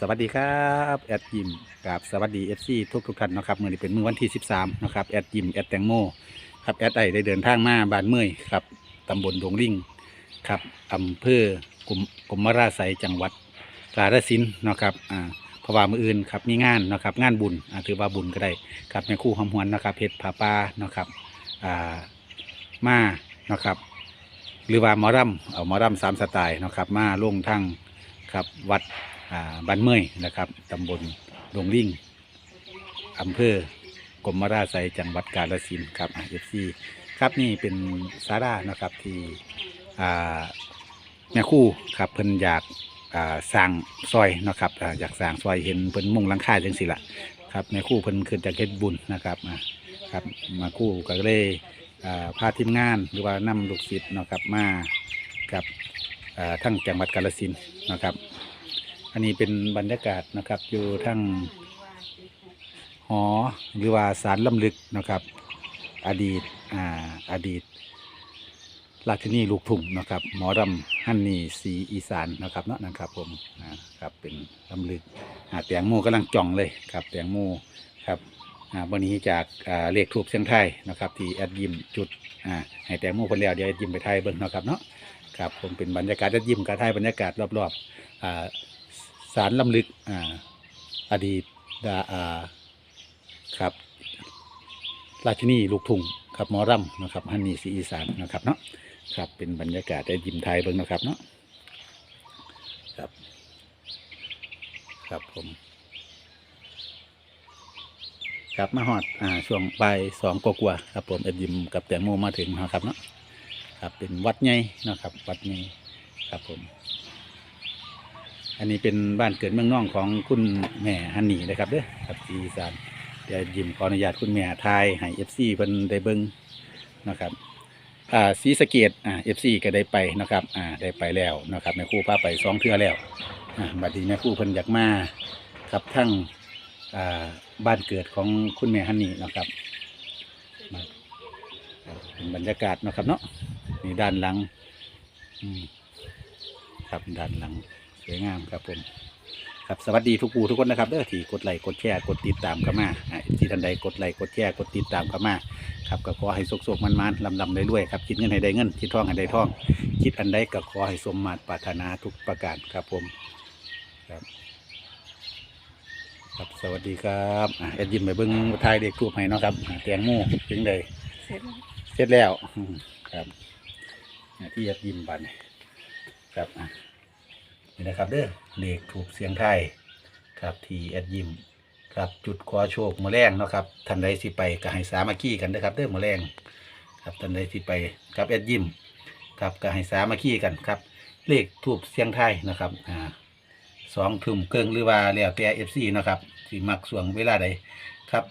สวัสดีครับแอดยิมกับสวัสดีเอฟซีทุกทุกท่านนะครับมือนี้เป็นมือวันที่ 13นะครับแอดยิมแอดแตงโมครับแอดไอได้เดินทางมาบ้านเมื่อยครับตำบลดงลิงครับอำเภอกลุ่มกรมราไสยจังหวัดกาฬสินธุ์นะครับอ่าเพราะว่ามืออื่นครับมีงานนะครับงานบุญอ่าถือว่าบุญก็ได้ครับแม่ครู่หำหวนนะครับเพชรผาป้านะครับอ่ามานะครับหรือว่าหมอรำเอาหมอรำสามสไตล์นะครับมาลงทั้งครับวัด บ้านเมยนะครับตำบลดงลิ่งอำเภอกรมราไสยจังหวัดกาฬสินธุ์ครับเอฟซีครับนี่เป็นสารานะครับที่แม่คู่ครับเพิ่นอยากสร้างซอยนะครับอยากสร้างซอยเห็นเพิ่นมุ่งลังคาจังสิละครับแม่คู่เพิ่นขึ้นจากเฮ็ดบุญนะครับครับมาคู่ก็เลยอ่าพาทีมงานหรือว่านำลูกศิษย์นะครับมากับทั้งจังหวัดกาฬสินธุ์นะครับ อันนี้เป็นบรรยากาศนะครับ อยู่ทั้งหอหรือว่าสารลำลึกนะครับ อดีตอ่าอดีตราชินีลูกทุ่งนะครับ หมอรำฮันนี่สีอีสานนะครับเนาะนะครับผมอ่าครับเป็นลำลึกอ่าแตงโมกำลังจ่องเลยครับแตงโมครับอ่าวันนี้จากอ่าเลขทูบเสียงไทยนะครับ ที่แอดยิมจุดอ่าให้แตงโมคนแล้วเดี๋ยวแอดยิมไปไทยเบิ่งเนาะครับเนาะครับผมเป็นบรรยากาศแอดยิมกับไทยบรรยากาศรอบๆอ่า สารลำลึกอ่าอดีตดาอ่าครับ ราชินีลูกทุ่งครับหมอรำนะครับฮันนี่สีอีสานนะครับเนาะครับเป็นบรรยากาศได้ยิมไทยเบิ่งนะครับเนาะครับ ครับผมครับมาฮอดอ่าช่วงบ่ายสองกว่าๆครับผมเอ็ดยิมกับแตงโมมาถึงนะครับเนาะครับเป็นวัดใหญ่นะครับ วัดใหญ่ครับผม อันนี้เป็นบ้านเกิดเมืองน่องของคุณแม่ฮันนี่นะครับเด้อครับที่อีสานเดี๋ยวยิมขออนุญาตคุณแม่ทายให้เอฟซีเพิ่นได้เบิ่งนะครับอ่าศรีสเกดอ่าเอฟซีก็ได้ไปนะครับอ่าได้ไปแล้วนะครับแม่ครู่พาไปสองเทื่อแล้วอ่าบัดนี้แม่ครู่เพิ่นอยากมากับทั้งอ่าบ้านเกิดของคุณแม่ฮันนี่นะครับมาเป็นบรรยากาศนะครับเนาะนี่ด้านหลังอืมครับด้านหลัง สวยงามครับผมครับสวัสดีทุกผู้ทุกคนนะครับเด้อที่กดไลค์กดแชร์กดติดตามกันมาอ่าที่ท่านใดกดไลค์กดแชร์กดติดตามกันมาครับก็ขอให้สุกๆมันๆลำลำได้รวยๆครับคิดเงินให้ได้เงินคิดทองให้ได้ทอง คิดอันใดก็ขอให้สมมาตรปรารถนาทุกประการครับผมครับ ครับสวัสดีครับอะแอดยิมไปเบิ้งทายเด็กทูบให้เนาะครับอะแตงโมถึงใด เสร็จแล้วเสร็จแล้วอืมครับอะที่แอดยิ้มบัดนครับอะ นี่นะครับเด้อเลขถูกเสียงไทยครับที่แอดยิมครับจุดขอโชคมือแรงเนาะครับท่านใดสิไปก็ให้สามัคคีกันนะครับเด้อมือแรงครับท่านใดสิไปกับแอดยิมครับก็ให้สามัคคีกันครับ เลขทูบเสียงไทยนะครับอ่าสองทุ่มเกิงหรือว่าแล้วแต่เอฟซีนะครับสิมักส่วงเวลาใดครับ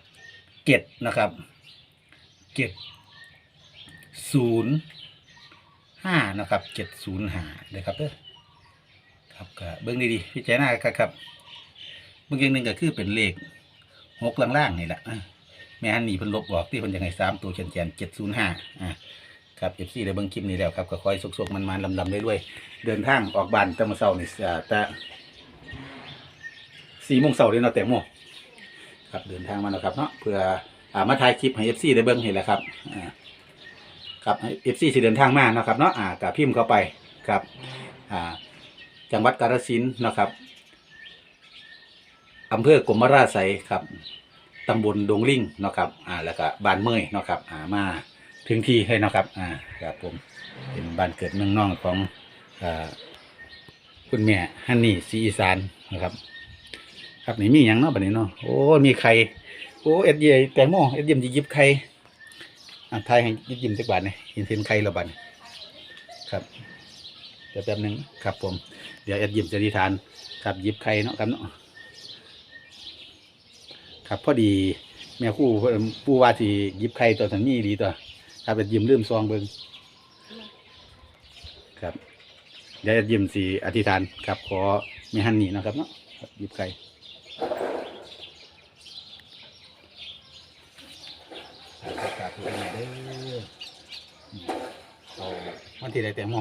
เจ็ดนะครับเจ็ดศูนย์ห้านะครับเจ็ดศูนย์ห้าเลยครับเด้อ ครับก็เบิ้งดีๆพิจารณาครับครับเมื่อกี้หนึ่งก็คือเป็นเลขหกล่างๆนี่แหละแม่ฮันนี่เพิ่นลบบอกที่เพิ่นยังไงสามตัวเฉียนเฉียนเจ็ดศูนย์ห้าอะครับเอฟซีได้เบิ่งคลิปนี้แล้วครับก็คอยสุกๆมันๆลำๆเรื่อยๆเดินทางออกบ้านแต่เมื่อเช้านี่แต่สี่โมงเช้าเลยเนาะแต่โมงครับเดินทางมาแล้วครับเนาะเพื่ออ่ามาถ่ายคลิปให้เอฟซีได้เบิ่งเห็นแหละครับอ่าครับเอฟซีสิเดินทางมาเนาะครับเนาะอ่ากับพิมพ์เข้าไปครับอ่า จังหวัดกาฬสินธุ์นะครับอำเภอกรมราไสยครับตำบลดงลิงเนาะครับอ่าแล้วก็บ้านเมยเนาะครับอ่ามาถึงที่ให้เนาะครับอ่าครับผมเป็นบ้านเกิดเมืองนองของอ่าคุณแม่ฮันนี่สีอีสานนะครับ ครับนี่มีอย่างเนาะบัดนี้เนาะโอ้มีไข่โอ้เอ็ดเย่แตงโมเอ็ดเยี่ยมจะยิบไข่อ่าไทยให้ยิบยิมสักบาทเนี่ยเห็นเห็นไข่และบาทครับ ดี๋ยวแป๊บหนึงครับผม เดี๋ยวเอ็ดยิมจะดีทาน ครับยิบไข่เนาะครับเนาะครับพอดีแม่ครู่เพิ่นปู่ว่าสิหยิบไข่ตัวสันมีดีตัวครับเป็นยิมลืมซองเบิ่งครับ เดี๋ยวยิมสีอธิษฐานครับขอมีฮันนี่นะครับเนาะหยิบไข่กาบทุกท่านเด้อเอาวันที่ใดแต่โม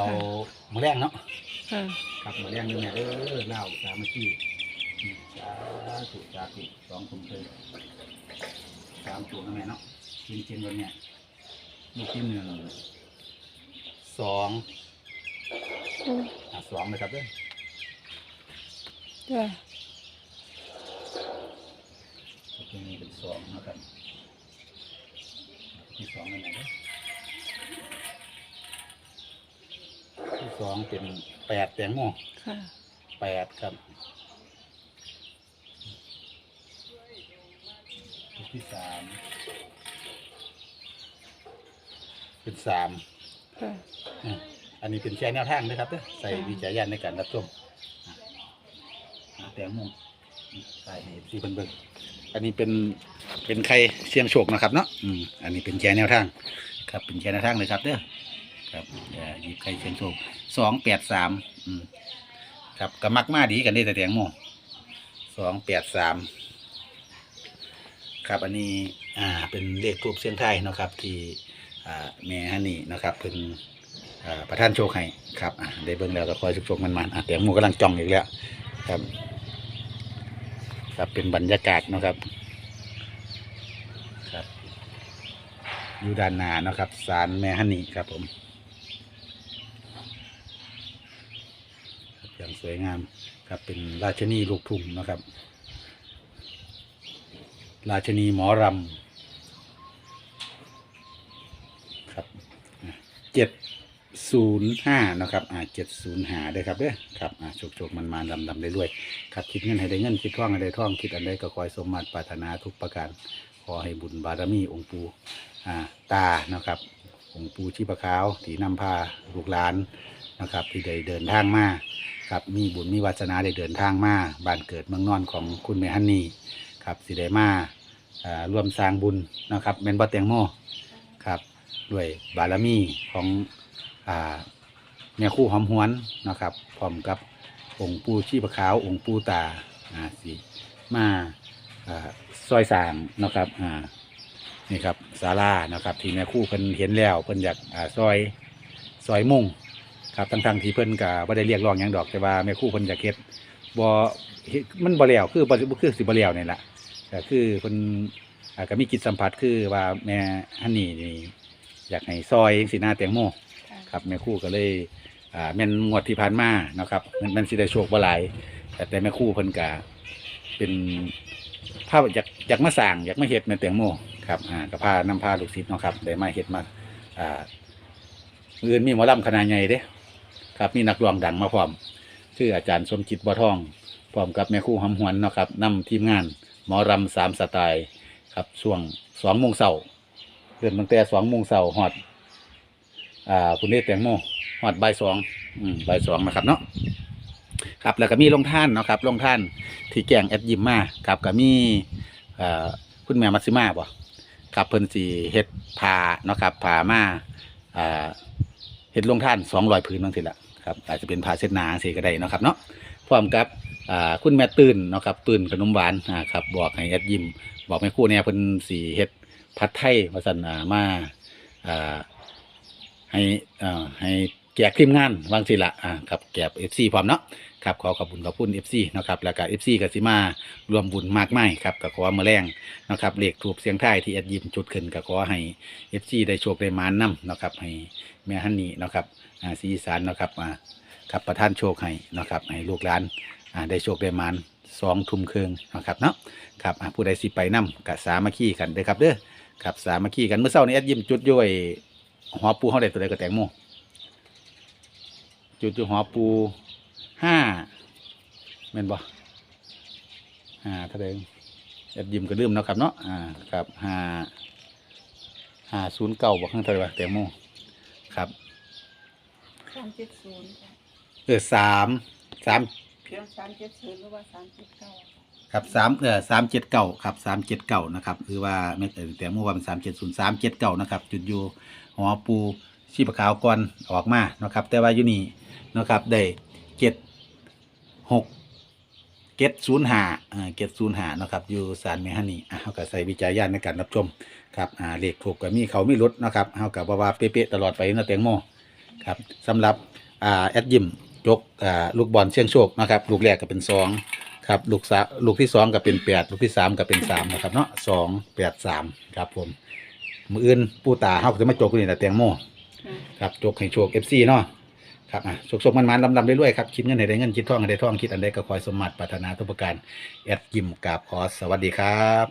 เอาหมอแรงเนาะค่ะครับมาเลี้ยงนี่แม่เด้อเล่าสามัคคีอืมสาธุสาธุสองคนเคยสามตัวนะแม่เนาะกินกินวันเนี้ยลูกที่หนึ่งสองอืมอะสองนะครับเด้อจ้ะลูกที่นี้เป็นสองนะครับที่สองนั่นแหละเด้อที่ สองเป็นแปดแตงโมค่ะ แปดครับลูกที่สามเป็นสามค่ะ อะอันนี้เป็นแค่แนวทางนะครับเด้อใส่ค่ะ วิจารณญาณในการรับชมอะอะแตงโมใส่ให้ที่เพิ่นเบิ่งอันนี้เป็นเป็นไข่เสียงโชคนะครับเนาะอืมอันนี้เป็นแค่แนวทาง ครับเป็นแค่แนวทางเลยครับเด้อครับอย่าหยิบไข่เสียงโชค สองแปดสามครับก็มักมาดีกันได้แต่แตงโมสองแปดสามครับอันนี้อ่าเป็นเลขทูบเสียงไทยนะครับ ที่อ่าแม่ฮันนี่นะครับเพิ่นอ่าประธานโชคให้ครับอะได้เบิ่งแล้วก็คอยสุกๆมันๆอะแต่หมูกำลังจ้องอีกแล้วครับ ครับเป็นบรรยากาศนะครับครับอยู่ด้านหน้านะครับศาลแม่ฮันนี่ครับผมครับ อย่างสวยงามครับเป็นราชนีลูกทุ่งนะครับ ราชนีหมอรำครับเจ็ดศูนย์ห้านะครับ อ่าเจ็ดศูนย์หาได้ครับเด้อครับ อ่าโชคโชคมันมาลำลำได้รวยครับ คิดเงินให้ได้เงิน คิดท่องให้ได้ท่อง คิดอันใดก็คอยสมมาตรปรารถนาทุกประการ ขอให้บุญบารมีองค์ปู่อ่า ตา นะครับ องค์ปู่ชีพขาวที่นำพาลูกหลาน นะครับ ที่ได้เดินทางมา ครับมีบุญมีวาสนาได้เดินทางมาบ้านเกิดเมืองนอนของคุณแม่ฮันนี่ครับสิได้มาอ่าร่วมสร้างบุญนะครับแม่นบ่แตงโมครับด้วยบารมีของอ่าแม่คู่หอมหวนนะครับพร้อมกับองค์ปู่ชีพขาว องค์ปู่ตาอ่าสิมาอ่าซอยสางนะครับอ่านี่ครับศาลานะครับที่แม่คู่เพิ่นเห็นแล้วเพิ่นอยากอ่าซอยซอยมุ่ง ครับทั้งๆที่เพิ่นก็บ่ได้เรียกร้องหยังดอกแต่ว่าแม่คู่เพิ่นอยากเฮ็ดบ่เฮ็ดมันบ่แล้วคือบ่บ่คือสิบ่แล้วนี่ล่ะก็คือเพิ่นอ่าก็มีจิตสัมผัสคือว่าแม่ฮันนี่นี่อยากให้ซอยจังซีหน้าแตงโมค่ครับแม่ครู่ก็เลยอ่าแม่นงวดที่ผ่านมานะครับมันมันสิได้โชคบ่หลายแต่แต่แม่ครู่เพิ่นก็เป็นภาพอยากอยากมาสร้างอยากมาเฮ็ดแม่แตงโมครับอ่าก็พานำพาลูกศิษย์เนาะครับได้มาเฮ็ดมาอ่า อื่นมีหมอลำคณะใหญ่เด้ ครับ มีนักร้องดังมาพร้อมชื่ออาจารย์สมจิตบ่ทองพร้อมกับแม่ครู่หำหวนเนาะครับนำทีมงานหมอรำสามสไตล์ครับช่วงสองโมงเช้าเริ่มตั้งแต่สองโมงเช้าฮอดอ่าคุณเนตแตงโมหอดใบายสองอืมใบายสองนะครับเนาะครับแล้วก็มีลงท่านเนาะครับลงท่านที่แกงแอดยิมมาครับก็มีอ่าคุณแม่มัตซิมาบ่ครับเพิ่นสีเฮ็ดผ้าเนาะครับผ้ามาอ่าเฮ็ดลงท่านสองรอยผืนบางทีละ ครับอาจจะเป็นผ้าเช็ดหนาสิก็ได้เนาะครับเนาะพร้อมกับคุณแม่ตื่นเนาะครับตื่นขนมหวานอ่าครับบอกให้แอดยิมบอกแม่คู่เนี่ยเพิ่นสีเฮ็ดผัดไทยมาสั่นอ่ามาอ่าให้ให้แจกทีมงานวางสิละอ่าครับแจกเอฟซีพร้อมเนาะครับขอขอบคุณขอบคุณเอฟซีนาะครับแล้วก็เอฟซีกับซิมารวมบุญมากมายครับก็ขอมาแรงนะครับเลขถูกเสียงไทายที่แอดยิมจุดขึ้นก็ขอให้เอฟซีได้โชคได้มานนำนะครับให้แม่ฮันนี่นะครับ อ่าสีอีสานนะครับอ่าครับประท่านโชคให้นะครับให้ลูกหลานอ่าได้โชคได้มานสองทุ่มครึ่งนะครับเนาะครับอ่าผู้ใดสิไปนํกับสามัคคีกันเด้อครับเด้อครับสามัคคีกันเมื่อเช้านี้แอดยิ้มจุดย้อยหอปูเขาได้ตัวใดก็แตงโมจุดจุดหอปูห้าแม่นบ่ห้าเท่าไรแอดยิ้มก็ลืมเนาะครับเนาะอ่าครับห้าห้าศูนย์เก้าบอกข้างเท่าไหรวะแตงโมครับ สามเจ็ดศูนย์ค่ะเออสามสามเพียงสามเจ็ดศูนย์หรือว่าสามเจ็ดเก้าครับสามเออสามเจ็ดเก้าครับสามเจ็ดเก้านะครับคือว่าไม่เออแต่เมื่อวานสามเจ็ดศูนย์สามเจ็ดเก้านะครับ จุดอยู่หอปูชีพขาวก่อนออกมานะครับ แต่ว่าอยู่นี่นะครับได้เจ็ดหกเจ็ดศูนย์หาอ่าเจ็ดศูนย์หานะครับอยู่สารเมฮันนี่อะเขาก็ใส่วิจัยญาณในการรับชมครับอ่าเลขถูกกับมีเขาไม่ลดนะครับเขากับว่าเป๊ะๆตลอดไปนะแตงโม ครับสำหรับอ่าแอดยิมจกอ่าลูกบอลเชียงโชคนะครับลูกแรกก็เป็นสองครับลูกสาลูกที่สองก็เป็นแปดลูกที่สามก็เป็นสามนะครับเนาะสองแปดสามครับผมมืออื่นปูตาเฮาก็จะมาจกนี่แหละแตงโมค่ะครับโจกให้โชคเอฟซีเนาะครับอะโชคโชคมันมันลำลำเรื่อยๆครับคิดเงินให้ได้เงินคิดทองให้ได้ทองคิดอันใดก็คอยสมมัติปรารถนาทุกประการแอดยิมกราบขอสวัสดีครับ